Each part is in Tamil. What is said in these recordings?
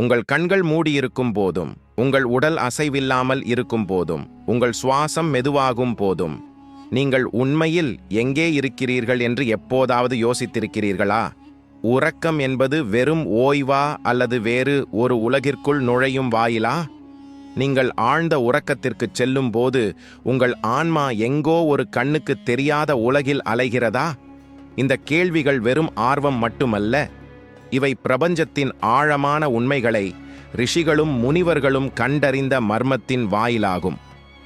உங்கள் கண்கள் மூடியிருக்கும் போதும் உங்கள் உடல் அசைவில்லாமல் இருக்கும் போதும் உங்கள் சுவாசம் மெதுவாகும் போதும். நீங்கள் உண்மையில் எங்கே இருக்கிறீர்கள் என்று எப்போதாவது யோசித்திருக்கிறீர்களா? உறக்கம் என்பது வெறும் ஓய்வா அல்லது வேறு ஒரு உலகிற்குள் நுழையும் வாயிலா? நீங்கள் ஆழ்ந்த உறக்கத்திற்கு செல்லும் போது உங்கள் ஆன்மா எங்கோ ஒரு கண்ணுக்கு தெரியாத உலகில் அலைகிறதா? இந்த கேள்விகள் வெறும் ஆர்வம் மட்டுமல்ல இவை பிரபஞ்சத்தின் ஆழமான உண்மைகளை ரிஷிகளும் முனிவர்களும் கண்டறிந்த மர்மத்தின் வாயிலாகும்.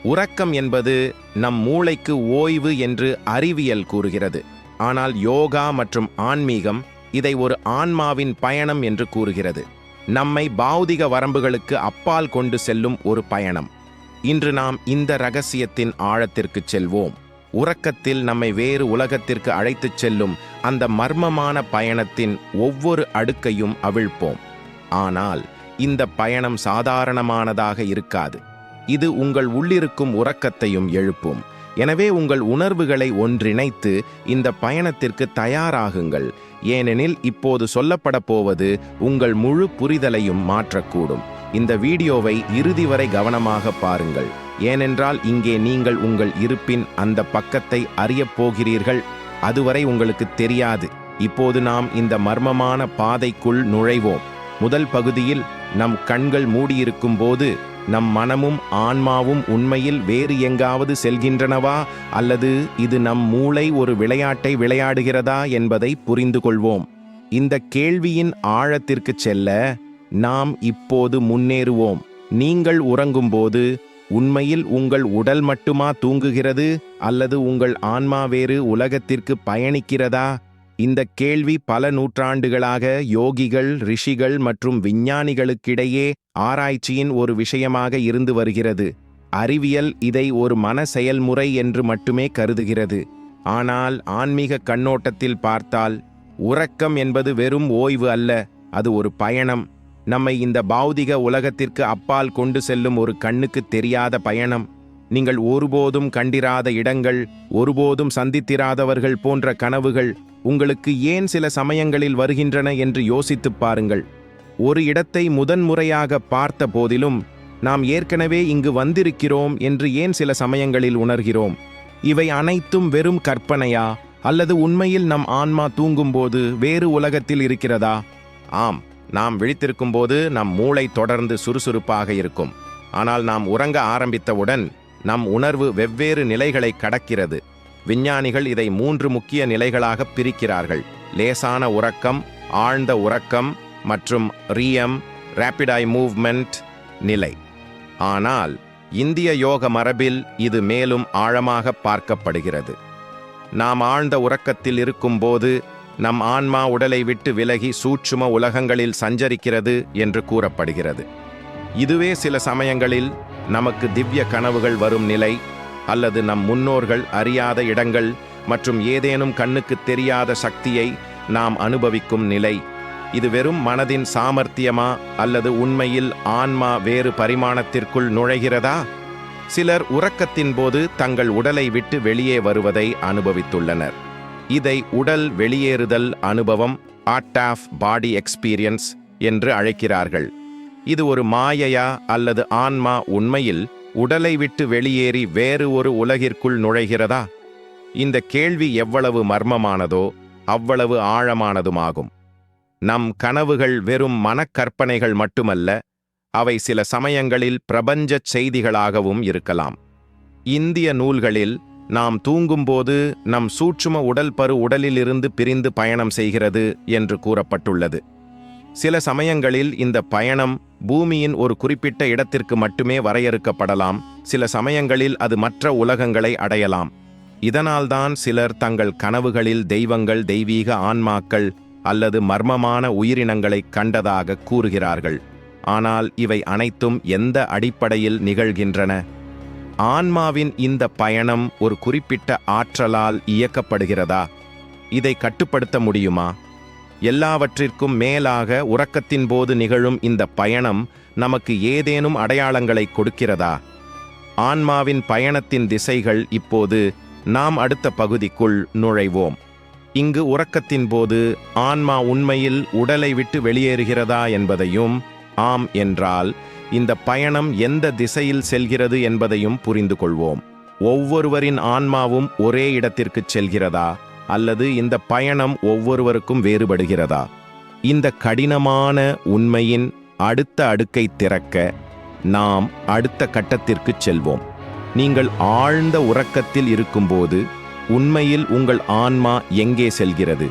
உறக்கம் என்பது நம் மூளைக்கு ஓய்வு என்று அறிவியல் கூறுகிறது. ஆனால் யோகா மற்றும் ஆன்மீகம் இதை ஒரு ஆன்மாவின் பயணம் என்று கூறுகிறது. நம்மை பௌதிக வரம்புகளுக்கு அப்பால் கொண்டு செல்லும் ஒரு பயணம். இன்று நாம் இந்த ரகசியத்தின் ஆழத்திற்கு செல்வோம். உறக்கத்தில் நம்மை வேறு உலகத்திற்கு அழைத்துச் செல்லும் அந்த மர்மமான பயணத்தின் ஒவ்வொரு அடுக்கையும் அவிழ்ப்போம். ஆனால் இந்த பயணம் சாதாரணமானதாக இருக்காது. இது உங்கள் உள்ளிருக்கும் உறக்கத்தையும் எழுப்பும். எனவே உங்கள் உணர்வுகளை ஒன்றிணைத்து இந்த பயணத்திற்கு தயாராகுங்கள். ஏனெனில் இப்போது சொல்லப்பட போவது உங்கள் முழு புரிதலையும் மாற்றக்கூடும். இந்த வீடியோவை இறுதி வரை கவனமாக பாருங்கள். ஏனென்றால் இங்கே நீங்கள் உங்கள் இருப்பின் அந்த பக்கத்தை அறியப் போகிறீர்கள். அதுவரை உங்களுக்கு தெரியாது. இப்போது நாம் இந்த மர்மமான பாதைக்குள் நுழைவோம். முதல் பகுதியில் நம் கண்கள் மூடியிருக்கும் போது நம் மனமும் ஆன்மாவும் உண்மையில் வேறு எங்காவது செல்கின்றனவா? அல்லது இது நம் மூளை ஒரு விளையாட்டை விளையாடுகிறதா என்பதை புரிந்து கொள்வோம். இந்த கேள்வியின் ஆழத்திற்கு செல்ல நாம் இப்போது முன்னேறுவோம். நீங்கள் உறங்கும்போது உண்மையில் உங்கள் உடல் மட்டுமா தூங்குகிறது அல்லது உங்கள் ஆன்மா வேறு உலகத்திற்கு பயணிக்கிறதா? இந்த கேள்வி பல நூற்றாண்டுகளாக யோகிகள் ரிஷிகள் மற்றும் விஞ்ஞானிகளுக்கிடையே ஆராய்ச்சியின் ஒரு விஷயமாக இருந்து வருகிறது. அறிவியல் இதை ஒரு மன செயல்முறை என்று மட்டுமே கருதுகிறது. ஆனால் ஆன்மீக கண்ணோட்டத்தில் பார்த்தால் உறக்கம் என்பது வெறும் ஓய்வு அல்ல அது ஒரு பயணம். நம்மை இந்த பௌதிக உலகத்திற்கு அப்பால் கொண்டு செல்லும் ஒரு கண்ணுக்கு தெரியாத பயணம். நீங்கள் ஒருபோதும் கண்டிராத இடங்கள் ஒருபோதும் சந்தித்திராதவர்கள் போன்ற கனவுகள் உங்களுக்கு ஏன் சில சமயங்களில் வருகின்றன என்று யோசித்துப் பாருங்கள். ஒரு இடத்தை முதன்முறையாக பார்த்த போதிலும் நாம் ஏற்கனவே இங்கு வந்திருக்கிறோம் என்று ஏன் சில சமயங்களில் உணர்கிறோம். இவை அனைத்தும் வெறும் கற்பனையா அல்லது உண்மையில் நம் ஆன்மா தூங்கும்போது வேறு உலகத்தில் இருக்கிறதா? ஆம். நாம் விழித்திருக்கும் போது நம் மூளை தொடர்ந்து சுறுசுறுப்பாக இருக்கும். ஆனால் நாம் உறங்க ஆரம்பித்தவுடன் நம் உணர்வு வெவ்வேறு நிலைகளை கடக்கிறது. விஞ்ஞானிகள் இதை மூன்று முக்கிய நிலைகளாக பிரிக்கிறார்கள். லேசான உறக்கம் ஆழ்ந்த உறக்கம் மற்றும் ரியம் ரேபிட் ஐ மூவ்மெண்ட் நிலை. ஆனால் இந்திய யோக மரபில் இது மேலும் ஆழமாக பார்க்கப்படுகிறது. நாம் ஆழ்ந்த உறக்கத்தில் இருக்கும்போது நம் ஆன்மா உடலை விட்டு விலகி சூட்சும உலகங்களில் சஞ்சரிக்கிறது என்று கூறப்படுகிறது. இதுவே சில சமயங்களில் நமக்கு திவ்ய கனவுகள் வரும் நிலை அல்லது நம் முன்னோர்கள் அறியாத இடங்கள் மற்றும் ஏதேனும் கண்ணுக்கு தெரியாத சக்தியை நாம் அனுபவிக்கும் நிலை. இது வெறும் மனதின் சாமர்த்தியமா அல்லது உண்மையில் ஆன்மா வேறு பரிமாணத்திற்குள் நுழைகிறதா? சிலர் உறக்கத்தின் போது தங்கள் உடலை விட்டு வெளியே வருவதை அனுபவித்துள்ளனர். இதை உடல் வெளியேறுதல் அனுபவம் ஆர்ட் ஆஃப் பாடி எக்ஸ்பீரியன்ஸ் என்று அழைக்கிறார்கள். இது ஒரு மாயையா அல்லது ஆன்மா உண்மையில் உடலை விட்டு வெளியேறி வேறு ஒரு உலகிற்குள் நுழைகிறதா? இந்த கேள்வி எவ்வளவு மர்மமானதோ அவ்வளவு ஆழமானதுமாகும். நம் கனவுகள் வெறும் மனக்கற்பனைகள் மட்டுமல்ல அவை சில சமயங்களில் பிரபஞ்சச் செய்திகளாகவும் இருக்கலாம். இந்திய நூல்களில் நாம் தூங்கும்போது நம் சூட்சும உடல் பரு உடலிலிருந்து பிரிந்து பயணம் செய்கிறது என்று கூறப்பட்டுள்ளது. சில சமயங்களில் இந்த பயணம் பூமியின் ஒரு குறிப்பிட்ட இடத்திற்கு மட்டுமே வரையறுக்கப்படலாம். சில சமயங்களில் அது மற்ற உலகங்களை அடையலாம். இதனால்தான் சிலர் தங்கள் கனவுகளில் தெய்வங்கள் தெய்வீக ஆன்மாக்கள் அல்லது மர்மமான உயிரினங்களை கண்டதாக கூறுகிறார்கள். ஆனால் இவை அனைத்தும் எந்த அடிப்படையில் நிகழ்கின்றன? ஆன்மாவின் இந்த பயணம் ஒரு குறிப்பிட்ட ஆற்றலால் இயக்கப்படுகிறதா? இதை கட்டுப்படுத்த முடியுமா? எல்லாவற்றிற்கும் மேலாக உறக்கத்தின் போது நிகழும் இந்த பயணம் நமக்கு ஏதேனும் அடையாளங்களை கொடுக்கிறதா? ஆன்மாவின் பயணத்தின் திசைகள் இப்போது நாம் அடுத்த பகுதிக்குள் நுழைவோம். இங்கு உறக்கத்தின் போது ஆன்மா உண்மையில் உடலை விட்டு வெளியேறுகிறதா என்பதையும் ஆம் என்றால் இந்த பயணம் எந்த திசையில் செல்கிறது என்பதையும் புரிந்து கொள்வோம் ஒவ்வொருவரின் ஆன்மாவும் ஒரே இடத்திற்குச் செல்கிறதா? அல்லது இந்த பயணம் ஒவ்வொருவருக்கும் வேறுபடுகிறதா? இந்த கடினமான உண்மையின் அடுத்த அடுக்கை திறக்க நாம் அடுத்த கட்டத்திற்குச் செல்வோம். நீங்கள் ஆழ்ந்த உறக்கத்தில் இருக்கும்போது உண்மையில் உங்கள் ஆன்மா எங்கே செல்கிறது?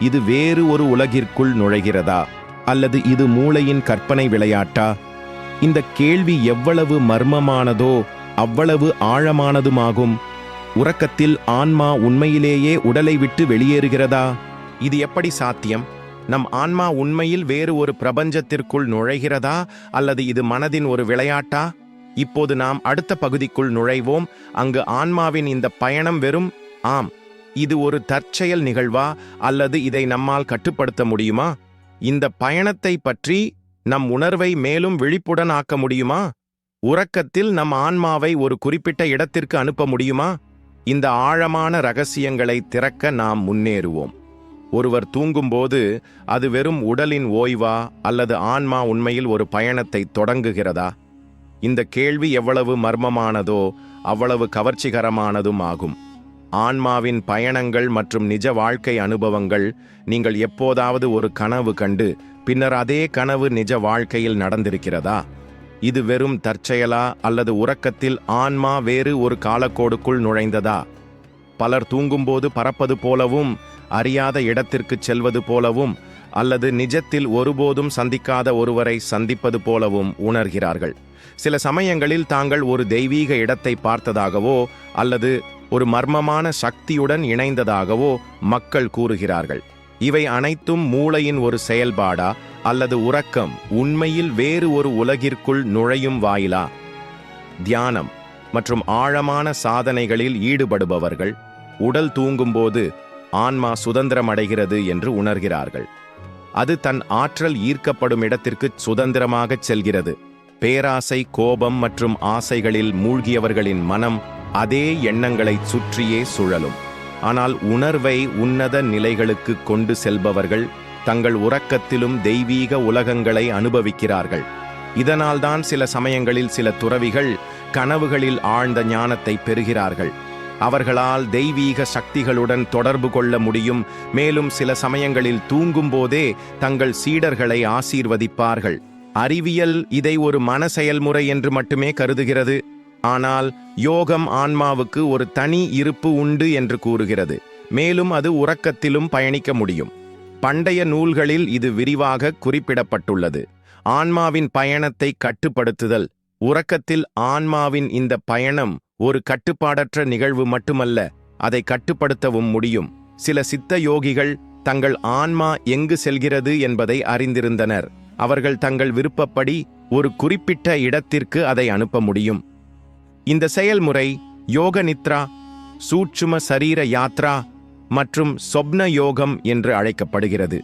இது வேறு ஒரு உலகிற்குள் நுழைகிறதா? அல்லது இது மூளையின் கற்பனை விளையாட்டா? இந்த கேள்வி எவ்வளவு மர்மமானதோ அவ்வளவு ஆழமானதுமாகும். உறக்கத்தில் ஆன்மா உண்மையிலேயே உடலை விட்டு வெளியேறுகிறதா? இது எப்படி சாத்தியம்? நம் ஆன்மா உண்மையில் வேறு ஒரு பிரபஞ்சத்திற்குள் நுழைகிறதா? அல்லது இது மனதின் ஒரு விளையாட்டா? இப்போது நாம் அடுத்த பகுதிக்குள் நுழைவோம். அங்கு ஆன்மாவின் இந்த பயணம் வெறும் ஆம் இது ஒரு தற்செயல் நிகழ்வா? அல்லது இதை நம்மால் கட்டுப்படுத்த முடியுமா? இந்த பயணத்தை பற்றி நம் உணர்வை மேலும் விழிப்புடன் ஆக்க முடியுமா? உறக்கத்தில் நம் ஆன்மாவை ஒரு குறிப்பிட்ட இடத்திற்கு அனுப்ப முடியுமா? இந்த ஆழமான ரகசியங்களை திறக்க நாம் முன்னேறுவோம். ஒருவர் தூங்கும்போது அது வெறும் உடலின் ஓய்வா அல்லது ஆன்மா உண்மையில் ஒரு பயணத்தை தொடங்குகிறதா? இந்த கேள்வி எவ்வளவு மர்மமானதோ அவ்வளவு கவர்ச்சிகரமானதும் ஆகும். ஆன்மாவின் பயணங்கள் மற்றும் நிஜ வாழ்க்கை அனுபவங்கள் நீங்கள் எப்போதாவது ஒரு கனவு கண்டு பின்னர் அதே கனவு நிஜ வாழ்க்கையில் நடந்திருக்கிறதா? இது வெறும் தற்செயலா அல்லது உறக்கத்தில் ஆன்மா வேறு ஒரு காலக்கோடுக்குள் நுழைந்ததா? பலர் தூங்கும்போது பறப்பது போலவும் அறியாத இடத்திற்குச் செல்வது போலவும் அல்லது நிஜத்தில் ஒருபோதும் சந்திக்காத ஒருவரை சந்திப்பது போலவும் உணர்கிறார்கள். சில சமயங்களில் தாங்கள் ஒரு தெய்வீக இடத்தை பார்த்ததாகவோ அல்லது ஒரு மர்மமான சக்தியுடன் இணைந்ததாகவோ மக்கள் கூறுகிறார்கள். இவை அனைத்தும் மூளையின் ஒரு செயல்பாடா அல்லது உறக்கம்? உண்மையில் வேறு ஒரு உலகிற்குள் நுழையும் வாயிலா? தியானம் மற்றும் ஆழமான சாதனைகளில் ஈடுபடுபவர்கள் உடல் தூங்கும்போது ஆன்மா சுதந்திரம் அடைகிறது என்று உணர்கிறார்கள். அது தன் ஆற்றல் ஈர்க்கப்படும் இடத்திற்கு சுதந்திரமாகச் செல்கிறது. பேராசை கோபம் மற்றும் ஆசைகளில் மூழ்கியவர்களின் மனம் அதே எண்ணங்களைச் சுற்றியே சுழலும். ஆனால் உணர்வை உன்னத நிலைகளுக்கு கொண்டு செல்பவர்கள் தங்கள் உறக்கத்திலும் தெய்வீக உலகங்களை அனுபவிக்கிறார்கள். இதனால்தான் சில சமயங்களில் சில துறவிகள் கனவுகளில் ஆழ்ந்த ஞானத்தை பெறுகிறார்கள். அவர்களால் தெய்வீக சக்திகளுடன் தொடர்பு கொள்ள முடியும். மேலும் சில சமயங்களில் தூங்கும்போதே தங்கள் சீடர்களை ஆசீர்வதிப்பார்கள். அறிவியல் இதை ஒரு மன செயல்முறை என்று மட்டுமே கருதுகிறது. ஆனால் யோகம் ஆன்மாவுக்கு ஒரு தனி இருப்பு உண்டு என்று கூறுகிறது. மேலும் அது உறக்கத்திலும் பயணிக்க முடியும். பண்டைய நூல்களில் இது விரிவாக குறிப்பிடப்பட்டுள்ளது. ஆன்மாவின் பயணத்தை கட்டுப்படுத்துதல். உறக்கத்தில் ஆன்மாவின் இந்த பயணம் ஒரு கட்டுப்பாடற்ற நிகழ்வு மட்டுமல்ல அதை கட்டுப்படுத்தவும் முடியும். சில சித்த யோகிகள் தங்கள் ஆன்மா எங்கு செல்கிறது என்பதை அறிந்திருந்தனர். அவர்கள் தங்கள் விருப்பப்படி ஒரு குறிப்பிட்ட இடத்திற்கு அதை அனுப்ப முடியும். இந்த செயல்முறை யோக நித்ரா சூட்சும சரீர யாத்ரா மற்றும் சொப்ன யோகம் என்று அழைக்கப்படுகிறது.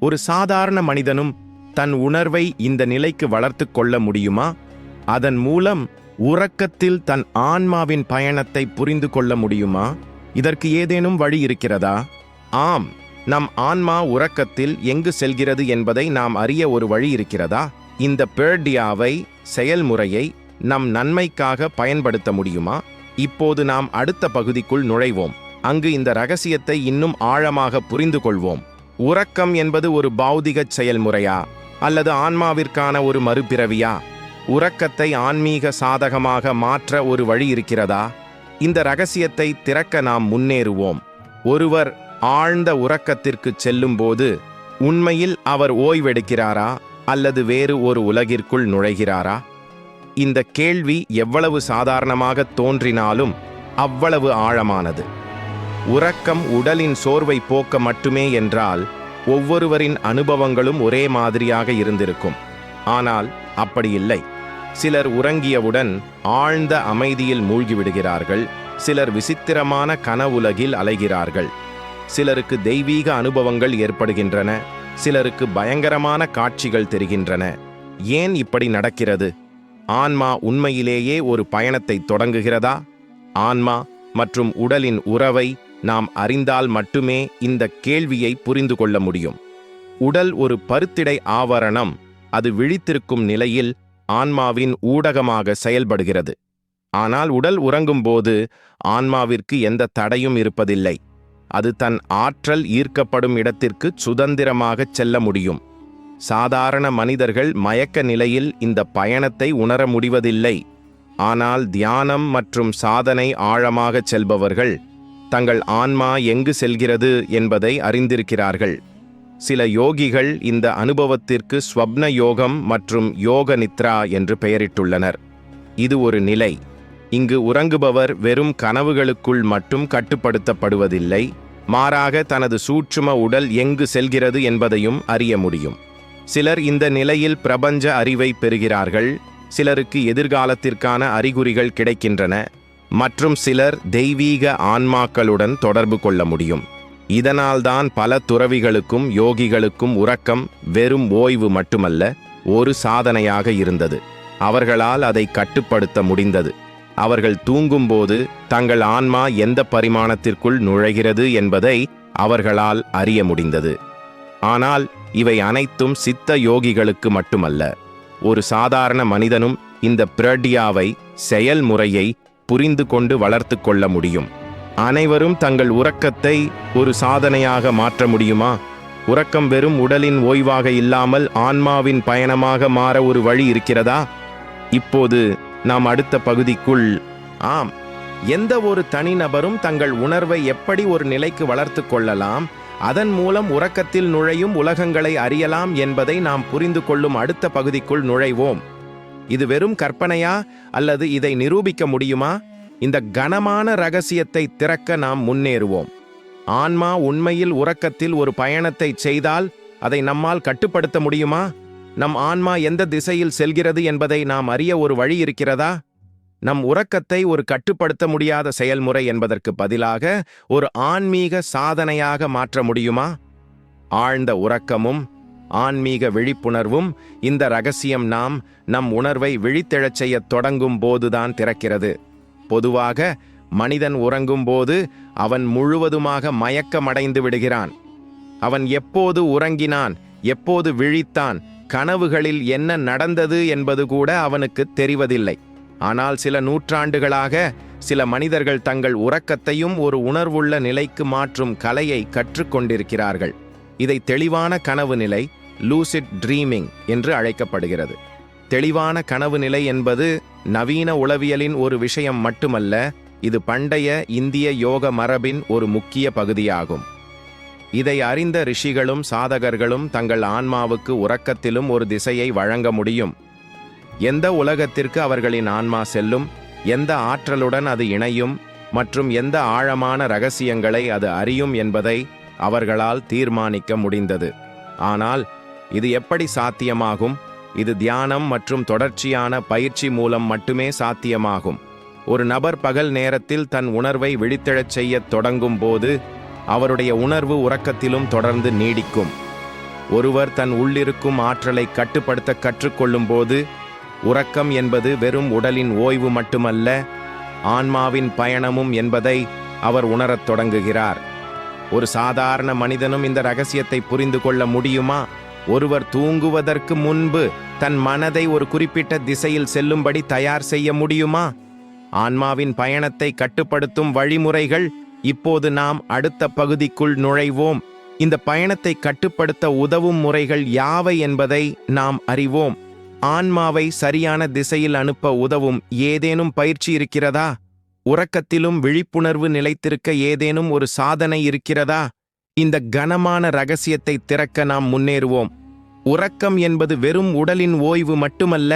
ஒரு சாதாரண மனிதனும் தன் உணர்வை இந்த நிலைக்கு வளர்த்து கொள்ள முடியுமா? அதன் மூலம் உறக்கத்தில் தன் ஆன்மாவின் பயணத்தை புரிந்து கொள்ள முடியுமா? இதற்கு ஏதேனும் வழி இருக்கிறதா? ஆம் நம் ஆன்மா உறக்கத்தில் எங்கு செல்கிறது என்பதை நாம் அறிய ஒரு வழி இருக்கிறதா? இந்த பேர்டியாவை செயல்முறையை நம் நன்மைக்காக பயன்படுத்த முடியுமா? இப்போது நாம் அடுத்த பகுதிக்குள் நுழைவோம். அங்கு இந்த ரகசியத்தை இன்னும் ஆழமாக புரிந்து கொள்வோம். உறக்கம் என்பது ஒரு பௌதிகச் செயல்முறையா? அல்லது ஆன்மாவிற்கான ஒரு மறுபிறவியா? உறக்கத்தை ஆன்மீக சாதகமாக மாற்ற ஒரு வழி இருக்கிறதா? இந்த ரகசியத்தை திறக்க நாம் முன்னேறுவோம். ஒருவர் ஆழ்ந்த உறக்கத்திற்கு செல்லும்போது உண்மையில் அவர் ஓய்வெடுக்கிறாரா? அல்லது வேறு ஒரு உலகிற்குள் நுழைகிறாரா? இந்த கேள்வி எவ்வளவு சாதாரணமாக தோன்றினாலும் அவ்வளவு ஆழமானது. உறக்கம் உடலின் சோர்வை போக்க மட்டுமே என்றால் ஒவ்வொருவரின் அனுபவங்களும் ஒரே மாதிரியாக இருந்திருக்கும். ஆனால் அப்படி இல்லை. சிலர் உறங்கியவுடன் ஆழ்ந்த அமைதியில் மூழ்கிவிடுகிறார்கள் சிலர் விசித்திரமான கனவுலகில் அலைகிறார்கள். சிலருக்கு தெய்வீக அனுபவங்கள் ஏற்படுகின்றன. சிலருக்கு பயங்கரமான காட்சிகள் தெரிகின்றன. ஏன் இப்படி நடக்கிறது? ஆன்மா உண்மையிலேயே ஒரு பயணத்தை தொடங்குகிறதா? ஆன்மா மற்றும் உடலின் உறவை நாம் அறிந்தால் மட்டுமே இந்த கேள்வியை புரிந்து கொள்ள முடியும். உடல் ஒரு பருத்திடை ஆவரணம் அது விழித்திருக்கும் நிலையில் ஆன்மாவின் ஊடகமாக செயல்படுகிறது. ஆனால் உடல் உறங்கும்போது ஆன்மாவிற்கு எந்த தடையும் இருப்பதில்லை. அது தன் ஆற்றல் ஈர்க்கப்படும் இடத்திற்கு சுதந்திரமாகச் செல்ல முடியும். சாதாரண மனிதர்கள் மயக்க நிலையில் இந்த பயணத்தை உணர முடிவதில்லை. ஆனால் தியானம் மற்றும் சாதனை ஆழமாகச் செல்பவர்கள் தங்கள் ஆன்மா எங்கு செல்கிறது என்பதை அறிந்திருக்கிறார்கள். சில யோகிகள் இந்த அனுபவத்திற்கு ஸ்வப்ன யோகம் மற்றும் யோக நித்ரா என்று பெயரிட்டுள்ளனர். இது ஒரு நிலை. இங்கு உறங்குபவர் வெறும் கனவுகளுக்குள் மட்டும் கட்டுப்படுத்தப்படுவதில்லை. மாறாக தனது சூட்சும உடல் எங்கு செல்கிறது என்பதையும் அறிய முடியும். சிலர் இந்த நிலையில் பிரபஞ்ச அறிவை பெறுகிறார்கள் சிலருக்கு எதிர்காலத்திற்கான அறிகுறிகள் கிடைக்கின்றன மற்றும் சிலர் தெய்வீக ஆன்மாக்களுடன் தொடர்பு கொள்ள முடியும். இதனால்தான் பல துறவிகளுக்கும் யோகிகளுக்கும் உறக்கம் வெறும் ஓய்வு மட்டுமல்ல ஒரு சாதனையாக இருந்தது. அவர்களால் அதை கட்டுப்படுத்த முடிந்தது. அவர்கள் தூங்கும்போது தங்கள் ஆன்மா எந்த பரிமாணத்திற்குள் நுழைகிறது என்பதை அவர்களால் அறிய முடிந்தது. ஆனால் இவை அனைத்தும் சித்த யோகிகளுக்கு மட்டுமல்ல. ஒரு சாதாரண மனிதனும் இந்த பிரடியாவை செயல்முறையை புரிந்து கொண்டு வளர்த்து கொள்ள முடியும். அனைவரும் தங்கள் உறக்கத்தை ஒரு சாதனையாக மாற்ற முடியுமா? உறக்கம் வெறும் உடலின் ஓய்வாக இல்லாமல் ஆன்மாவின் பயணமாக மாற ஒரு வழி இருக்கிறதா? இப்போது நாம் அடுத்த பகுதிக்குள் ஆம் எந்த ஒரு தனிநபரும் தங்கள் உணர்வை எப்படி ஒரு நிலைக்கு வளர்த்து கொள்ளலாம்? அதன் மூலம் உறக்கத்தில் நுழையும் உலகங்களை அறியலாம் என்பதை நாம் புரிந்து கொள்ளும் அடுத்த பகுதிக்குள் நுழைவோம். இது வெறும் கற்பனையா அல்லது இதை நிரூபிக்க முடியுமா? இந்த கனமான ரகசியத்தை திறக்க நாம் முன்னேறுவோம். ஆன்மா உண்மையில் உறக்கத்தில் ஒரு பயணத்தை செய்தால் அதை நம்மால் கட்டுப்படுத்த முடியுமா? நம் ஆன்மா எந்த திசையில் செல்கிறது என்பதை நாம் அறிய ஒரு வழி இருக்கிறதா? நம் உறக்கத்தை ஒரு கட்டுப்படுத்த முடியாத செயல்முறை என்பதற்கு பதிலாக ஒரு ஆன்மீக சாதனையாக மாற்ற முடியுமா? ஆழ்ந்த உறக்கமும் ஆன்மீக விழிப்புணர்வும் இந்த ரகசியம் நாம் நம் உணர்வை விழித்தெழச் செய்யத் தொடங்கும் போதுதான் திறக்கிறது. பொதுவாக மனிதன் உறங்கும்போது அவன் முழுவதுமாக மயக்கமடைந்து விடுகிறான். அவன் எப்போது உறங்கினான் எப்போது விழித்தான் கனவுகளில் என்ன நடந்தது என்பது கூட அவனுக்கு தெரிவதில்லை. ஆனால் சில நூற்றாண்டுகளாக சில மனிதர்கள் தங்கள் உறக்கத்தையும் ஒரு உணர்வுள்ள நிலைக்கு மாற்றும் கலையை கற்றுக்கொண்டிருக்கிறார்கள். இதை தெளிவான கனவு நிலை லூசிட் ட்ரீமிங் என்று அழைக்கப்படுகிறது. தெளிவான கனவு நிலை என்பது நவீன உளவியலின் ஒரு விஷயம் மட்டுமல்ல இது பண்டைய இந்திய யோக மரபின் ஒரு முக்கிய பகுதியாகும். இதை அறிந்த ரிஷிகளும் சாதகர்களும் தங்கள் ஆன்மாவுக்கு உறக்கத்திலும் ஒரு திசையை வழங்க முடியும். எந்த உலகத்திற்கு அவர்களின் ஆன்மா செல்லும் எந்த ஆற்றலுடன் அது இணையும் மற்றும் எந்த ஆழமான ரகசியங்களை அது அறியும் என்பதை அவர்களால் தீர்மானிக்க முடிந்தது. ஆனால் இது எப்படி சாத்தியமாகும்? இது தியானம் மற்றும் தொடர்ச்சியான பயிற்சி மூலம் மட்டுமே சாத்தியமாகும். ஒரு நபர் பகல் நேரத்தில் தன் உணர்வை விழித்தெழச் செய்யத் தொடங்கும் போது அவருடைய உணர்வு உறக்கத்திலும் தொடர்ந்து நீடிக்கும். ஒருவர் தன் உள்ளிருக்கும் ஆற்றலை கட்டுப்படுத்த கற்றுக்கொள்ளும் போது உறக்கம் என்பது வெறும் உடலின் ஓய்வு மட்டுமல்ல ஆன்மாவின் பயணமும் என்பதை அவர் உணரத் தொடங்குகிறார். ஒரு சாதாரண மனிதனும் இந்த ரகசியத்தை புரிந்து கொள்ள முடியுமா? ஒருவர் தூங்குவதற்கு முன்பு தன் மனதை ஒரு குறிப்பிட்ட திசையில் செல்லும்படி தயார் செய்ய முடியுமா? ஆன்மாவின் பயணத்தை கட்டுப்படுத்தும் வழிமுறைகள் இப்போது நாம் அடுத்த பகுதிக்குள் நுழைவோம். இந்த பயணத்தை கட்டுப்படுத்த உதவும் முறைகள் யாவை என்பதை நாம் அறிவோம். ஆன்மாவை சரியான திசையில் அனுப்ப உதவும் ஏதேனும் பயிற்சி இருக்கிறதா? உறக்கத்திலும் விழிப்புணர்வு நிலைத்திருக்க ஏதேனும் ஒரு சாதனை இருக்கிறதா? இந்த கனமான ரகசியத்தை திறக்க நாம் முன்னேறுவோம். உறக்கம் என்பது வெறும் உடலின் ஓய்வு மட்டுமல்ல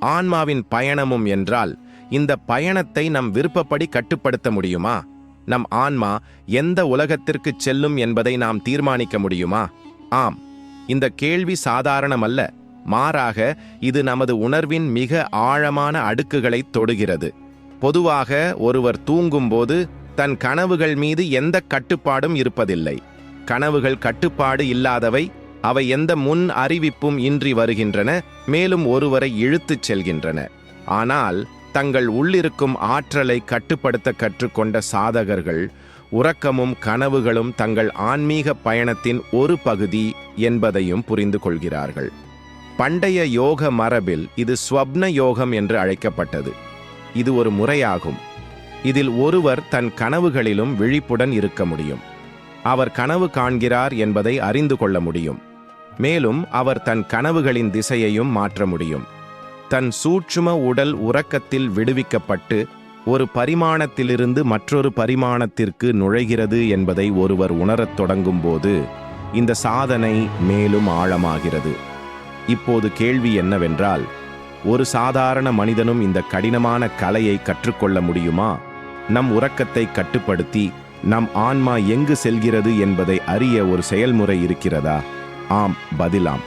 ஆன்மாவின் பயணமும் என்றால் இந்த பயணத்தை நம் விருப்பப்படி கட்டுப்படுத்த முடியுமா? நம் ஆன்மா எந்த உலகத்திற்குச் செல்லும் என்பதை நாம் தீர்மானிக்க முடியுமா? ஆம் இந்த கேள்வி சாதாரணமல்ல. மாறாக இது நமது உணர்வின் மிக ஆழமான அடுக்குகளை தொடுகிறது. பொதுவாக ஒருவர் தூங்கும்போது தன் கனவுகள் மீது எந்த கட்டுப்பாடும் இருப்பதில்லை. கனவுகள் கட்டுப்பாடு இல்லாதவை அவை எந்த முன் அறிவிப்பும் இன்றி வருகின்றன மேலும் ஒருவரை இழுத்துச் செல்கின்றன. ஆனால் தங்கள் உள்ளிருக்கும் ஆற்றலை கட்டுப்படுத்த கற்றுக்கொண்ட சாதகர்கள் உறக்கமும் கனவுகளும் தங்கள் ஆன்மீக பயணத்தின் ஒரு பகுதி என்பதையும் புரிந்து கொள்கிறார்கள். பண்டைய யோக மரபில் இது ஸ்வப்ன யோகம் என்று அழைக்கப்பட்டது. இது ஒரு முறையாகும். இதில் ஒருவர் தன் கனவுகளிலும் விழிப்புடன் இருக்க முடியும். அவர் கனவு காண்கிறார் என்பதை அறிந்து கொள்ள முடியும். மேலும் அவர் தன் கனவுகளின் திசையையும் மாற்ற முடியும். தன் சூட்சும உடல் உறக்கத்தில் விடுவிக்கப்பட்டு ஒரு பரிமாணத்திலிருந்து மற்றொரு பரிமாணத்திற்கு நுழைகிறது என்பதை ஒருவர் உணரத் தொடங்கும்போது இந்த சாதனை மேலும் ஆழமாகிறது. இப்போது கேள்வி என்னவென்றால் ஒரு சாதாரண மனிதனும் இந்த கடினமான கலையை கற்றுக்கொள்ள முடியுமா? நம் உறக்கத்தை கட்டுப்படுத்தி நம் ஆன்மா எங்கு செல்கிறது என்பதை அறிய ஒரு செயல்முறை இருக்கிறதா? ஆம் பதிலாம்.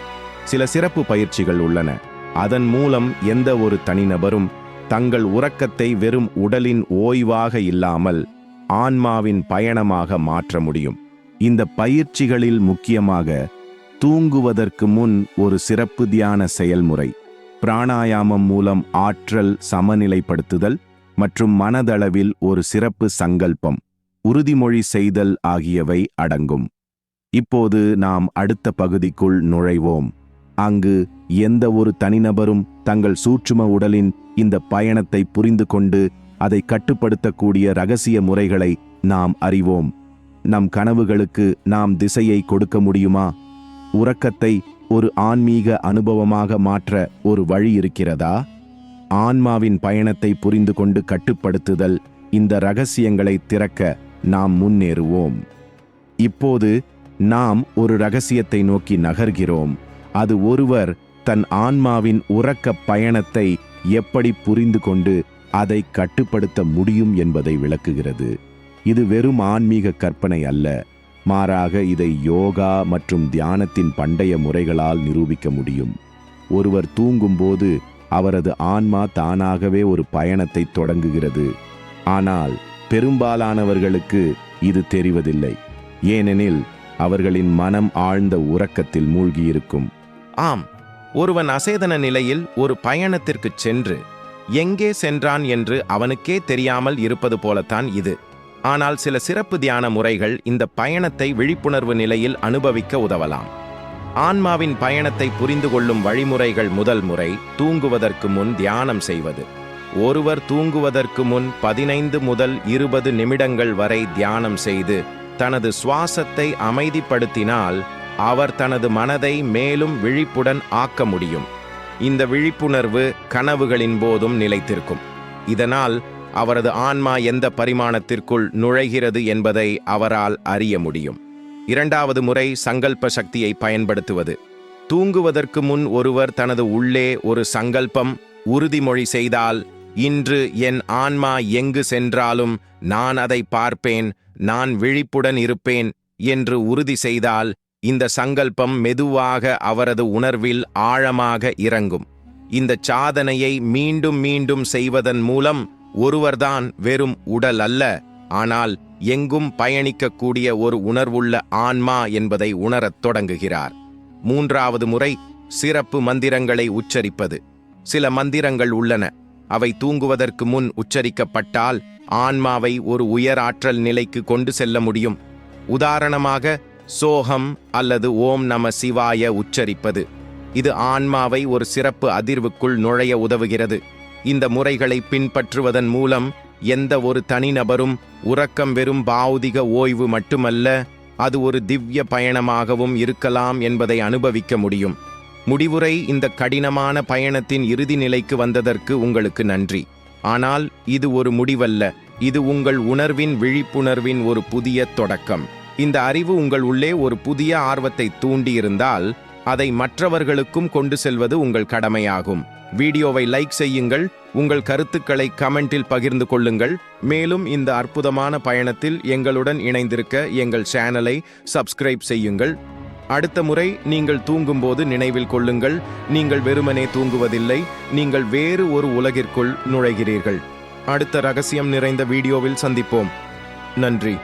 சில சிறப்பு பயிற்சிகள் உள்ளன. அதன் மூலம் எந்த ஒரு தனிநபரும் தங்கள் உறக்கத்தை வெறும் உடலின் ஓய்வாக இல்லாமல் ஆன்மாவின் பயணமாக மாற்ற முடியும். இந்த பயிற்சிகளில் முக்கியமாக தூங்குவதற்கு முன் ஒரு சிறப்பு தியான செயல்முறை. பிராணாயாமம் மூலம் ஆற்றல் சமநிலைப்படுத்துதல் மற்றும் மனதளவில் ஒரு சிறப்பு சங்கல்பம் உறுதிமொழி செய்தல் ஆகியவை அடங்கும். இப்போது நாம் அடுத்த பகுதிக்குள் நுழைவோம். அங்கு எந்த ஒரு தனிநபரும் தங்கள் சூட்சும உடலின் இந்த பயணத்தை புரிந்து கொண்டு அதை கட்டுப்படுத்தக்கூடிய ரகசிய முறைகளை நாம் அறிவோம். நம் கனவுகளுக்கு நாம் திசையை கொடுக்க முடியுமா? உறக்கத்தை ஒரு ஆன்மீக அனுபவமாக மாற்ற ஒரு வழி இருக்கிறதா? ஆன்மாவின் பயணத்தை புரிந்து கொண்டு கட்டுப்படுத்துதல் இந்த ரகசியங்களை திறக்க நாம் முன்னேறுவோம். இப்போது நாம் ஒரு ரகசியத்தை நோக்கி நகர்கிறோம். அது ஒருவர் தன் ஆன்மாவின் உறக்க பயணத்தை எப்படி புரிந்து கொண்டு அதை கட்டுப்படுத்த முடியும் என்பதை விளக்குகிறது. இது வெறும் ஆன்மீக கற்பனை அல்ல. மாறாக இதை யோகா மற்றும் தியானத்தின் பண்டைய முறைகளால் நிரூபிக்க முடியும். ஒருவர் தூங்கும்போது அவரது ஆன்மா தானாகவே ஒரு பயணத்தை தொடங்குகிறது. ஆனால் பெரும்பாலானவர்களுக்கு இது தெரிவதில்லை. ஏனெனில் அவர்களின் மனம் ஆழ்ந்த உறக்கத்தில் மூழ்கியிருக்கும். ஆம் ஒருவன் அசேதன நிலையில் ஒரு பயணத்திற்கு சென்று எங்கே சென்றான் என்று அவனுக்கே தெரியாமல் இருப்பது போலத்தான் இது. ஆனால் சில சிறப்பு தியான முறைகள் இந்த பயணத்தை விழிப்புணர்வு நிலையில் அனுபவிக்க உதவலாம். ஆன்மாவின் பயணத்தை புரிந்து கொள்ளும் வழிமுறைகள் முதல் முறை தூங்குவதற்கு முன் தியானம் செய்வது. ஒருவர் தூங்குவதற்கு முன் பதினைந்து முதல் இருபது நிமிடங்கள் வரை தியானம் செய்து தனது சுவாசத்தை அமைதிப்படுத்தினால் அவர் தனது மனதை மேலும் விழிப்புடன் ஆக்க முடியும். இந்த விழிப்புணர்வு கனவுகளின் போதும் நிலைத்திருக்கும். இதனால் அவரது ஆன்மா எந்த பரிமாணத்திற்குள் நுழைகிறது என்பதை அவரால் அறிய முடியும். இரண்டாவது முறை சங்கல்ப சக்தியை பயன்படுத்துவது. தூங்குவதற்கு முன் ஒருவர் தனது உள்ளே ஒரு சங்கல்பம் உறுதிமொழி செய்தால் இன்று என் ஆன்மா எங்கு சென்றாலும் நான் அதை பார்ப்பேன் நான் விழிப்புடன் இருப்பேன் என்று உறுதி செய்தால் இந்த சங்கல்பம் மெதுவாக அவரது உணர்வில் ஆழமாக இறங்கும். இந்த சாதனையை மீண்டும் மீண்டும் செய்வதன் மூலம் ஒருவர்தான் வெறும் உடல் அல்ல ஆனால் எங்கும் பயணிக்கக்கூடிய ஒரு உணர்வுள்ள ஆன்மா என்பதை உணரத் தொடங்குகிறார். மூன்றாவது முறை சிறப்பு மந்திரங்களை உச்சரிப்பது. சில மந்திரங்கள் உள்ளன. அவை தூங்குவதற்கு முன் உச்சரிக்கப்பட்டால் ஆன்மாவை ஒரு உயர் ஆற்றல் நிலைக்கு கொண்டு செல்ல முடியும். உதாரணமாக சோகம் அல்லது ஓம் நம சிவாய உச்சரிப்பது. இது ஆன்மாவை ஒரு சிறப்பு அதிர்வுக்குள் நுழைய உதவுகிறது. இந்த முறைகளை பின்பற்றுவதன் மூலம் எந்த ஒரு தனிநபரும் உறக்கம் வெறும் பௌதிக ஓய்வு மட்டுமல்ல அது ஒரு திவ்ய பயணமாகவும் இருக்கலாம் என்பதை அனுபவிக்க முடியும். முடிவுரை இந்த கடினமான பயணத்தின் இறுதி நிலைக்கு வந்ததற்கு உங்களுக்கு நன்றி. ஆனால் இது ஒரு முடிவல்ல இது உங்கள் உணர்வின் விழிப்புணர்வின் ஒரு புதிய தொடக்கம். இந்த அறிவு உங்கள் உள்ளே ஒரு புதிய ஆர்வத்தை தூண்டியிருந்தால் அதை மற்றவர்களுக்கும் கொண்டு செல்வது உங்கள் கடமையாகும். வீடியோவை லைக் செய்யுங்கள் உங்கள் கருத்துக்களை கமெண்டில் பகிர்ந்து கொள்ளுங்கள். மேலும் இந்த அற்புதமான பயணத்தில் எங்களுடன் இணைந்திருக்க எங்கள் சேனலை சப்ஸ்கிரைப் செய்யுங்கள். அடுத்த முறை நீங்கள் தூங்கும்போது நினைவில் கொள்ளுங்கள் நீங்கள் வெறுமனே தூங்குவதில்லை நீங்கள் வேறு ஒரு உலகிற்குள் நுழைகிறீர்கள். அடுத்த ரகசியம் நிறைந்த வீடியோவில் சந்திப்போம். நன்றி.